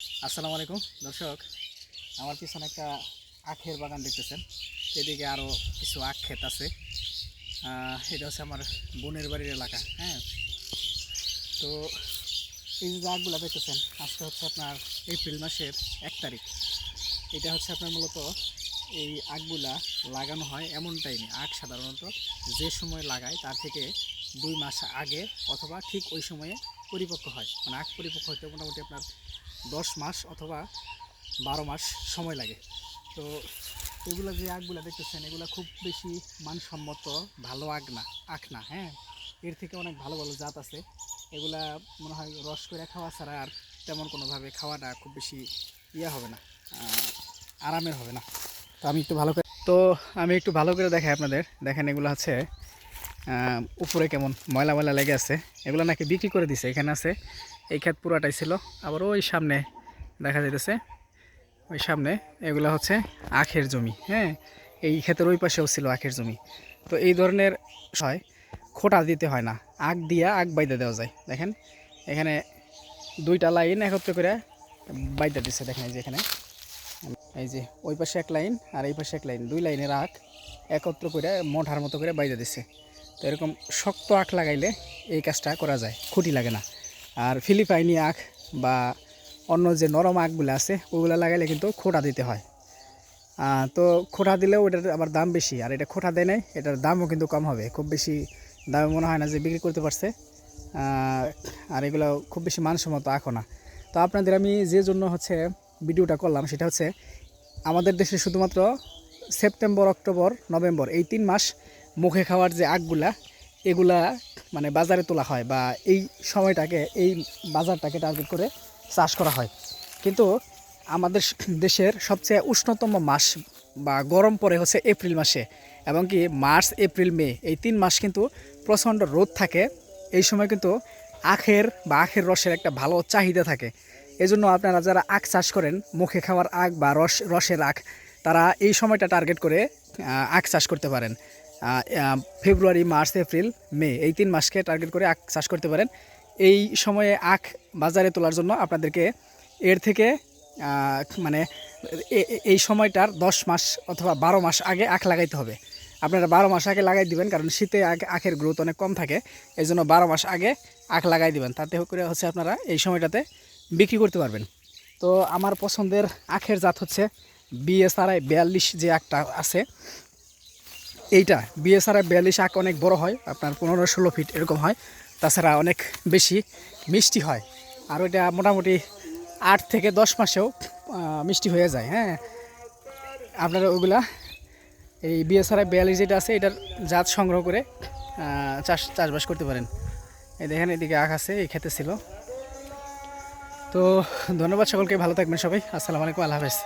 আসসালামু আলাইকুম, দর্শক। আমার পিছনে একটা আখের বাগান দেখতেছেন। এদিকে আরও কিছু আখ ক্ষেত আছে। এটা হচ্ছে আমার বোনের বাড়ির এলাকা হ্যাঁ? তো এই যে আখগুলো দেখতেছেন, আজকে হচ্ছে আপনার এপ্রিল মাসের এক তারিখ। এটা হচ্ছে আপনার মূলত এই আখগুলা লাগানো হয় এমন টাইমে আখ সাধারণত যে সময় লাগায়, তার থেকে দুই মাস আগে অথবা ঠিক ওই সময়ে পরিপক্ক হয়। মানে আখ পরিপক্ক হতে মোটামুটি আপনার দশ মাস অথবা বারো মাস সময় লাগে। তো এগুলো যে আখগুলো দেখতেছেন, এগুলো খুব বেশি মানসম্মত, ভালো আখ না আখ না হ্যাঁ? এর থেকে অনেক ভালো ভালো জাত আছে। এগুলা মনে হয় রস করে খাওয়া ছাড়া আর তেমন কোনোভাবে খাওয়াটা খুব বেশি ইয়ে হবে না আরামের হবে না। তো আমি একটু ভালো করে, তো আমি একটু ভালো করে দেখাই আপনাদের। দেখেন এগুলো আছে উপরে কেমন ময়লা ময়লা লেগে আছে। এগুলো নাকি বিক্রি করে দিছে, এখানে আছে এই ক্ষেত পুরাটাই ছিল। আবার ওই সামনে দেখা যাইতেছে, ওই সামনে এগুলো হচ্ছে আখের জমি হ্যাঁ? এই ক্ষেতের ওই পাশেও ছিল আখের জমি। তো এই ধরনের হয়, খোটা দিতে হয় না, আখ দিয়া আখ বাইদা দেওয়া যায়। দেখেন, এখানে দুইটা লাইন একত্র করে বাইদা দিচ্ছে দেখেন এই যে এখানে। এই যে ওই পাশে এক লাইন আর এই পাশে এক লাইন, দুই লাইনের আখ একত্র করে মোঠার মতো করে বাইদা দিচ্ছে তো এরকম শক্ত আখ লাগাইলে এই কাজটা করা যায়, খুঁটি লাগে না। আর ফিলিপাইনি আখ বা অন্য যে নরম আখগুলো আছে, ওগুলো লাগাইলে কিন্তু খোটা দিতে হয়। তো খোটা দিলেও ওটার আবার দাম বেশি, আর এটা খোটা দেয় নাই, এটার দামও কিন্তু কম হবে। খুব বেশি দামে মনে হয় না যে বিক্রি করতে পারছে। আর এগুলো খুব বেশি মানসম্মত আখও না। তো আপনাদের আমি যে জন্য হচ্ছে ভিডিওটা করলাম, সেটা হচ্ছে আমাদের দেশে শুধুমাত্র সেপ্টেম্বর, অক্টোবর, নভেম্বর এই তিন মাস মুখে খাওয়ার যে আখগুলা এগুলা মানে বাজারে তোলা হয় বা এই সময়টাকে, এই বাজারটাকে টার্গেট করে চাষ করা হয়। কিন্তু আমাদের দেশের সবচেয়ে উষ্ণতম মাস বা গরম পড়ে হচ্ছে এপ্রিল মাসে এবং কি মার্চ, এপ্রিল, মে এই তিন মাস কিন্তু প্রচণ্ড রোদ থাকে। এই সময় কিন্তু আখের বা আখের রসের একটা ভালো চাহিদা থাকে। এজন্য আপনারা যারা আখ চাষ করেন, মুখে খাওয়ার আখ বা রস, রসের আখ, তারা এই সময়টা টার্গেট করে আখ চাষ করতে পারেন। ফেব্রুয়ারি, মার্চ, এপ্রিল, মে, এই তিন মাসকে টার্গেট করে আখ চাষ করতে পারেন। এই সময়ে আখ বাজারে তোলার জন্য আপনাদেরকে এর থেকে মানে এই সময়টার দশ মাস অথবা বারো মাস আগে আখ লাগাইতে হবে। আপনারা বারো মাস আগে লাগাই দিবেন, কারণ শীতে আগে আখের গ্রোথ অনেক কম থাকে। এই জন্য বারো মাস আগে আখ লাগাই দিবেন। তাতে করে হচ্ছে আপনারা এই সময়টাতে বিক্রি করতে পারবেন। তো আমার পছন্দের আখের জাত হচ্ছে বিএসআরআই বিয়াল্লিশ যে আখটা আছে এইটা বিএসআরআই বিয়াল্লিশ আখ অনেক বড় হয়, আপনার পনেরো ষোলো ফিট এরকম হয়। তাছাড়া অনেক বেশি মিষ্টি হয়। আর ওইটা মোটামুটি আট থেকে দশ মাসেও মিষ্টি হয়ে যায় হ্যাঁ। আপনারা ওইগুলা এই বিএসআরআই বিয়াল্লিশ যেটা আছে, এটার জাত সংগ্রহ করে চাষ, চাষবাস করতে পারেন। এই দেখেন, এদিকে আখ আছে, এই খেতে ছিল। তো ধন্যবাদ সকলকে, ভালো থাকবেন সবাই। আসসালামু আলাইকুম, আল্লাহ হাফেজ।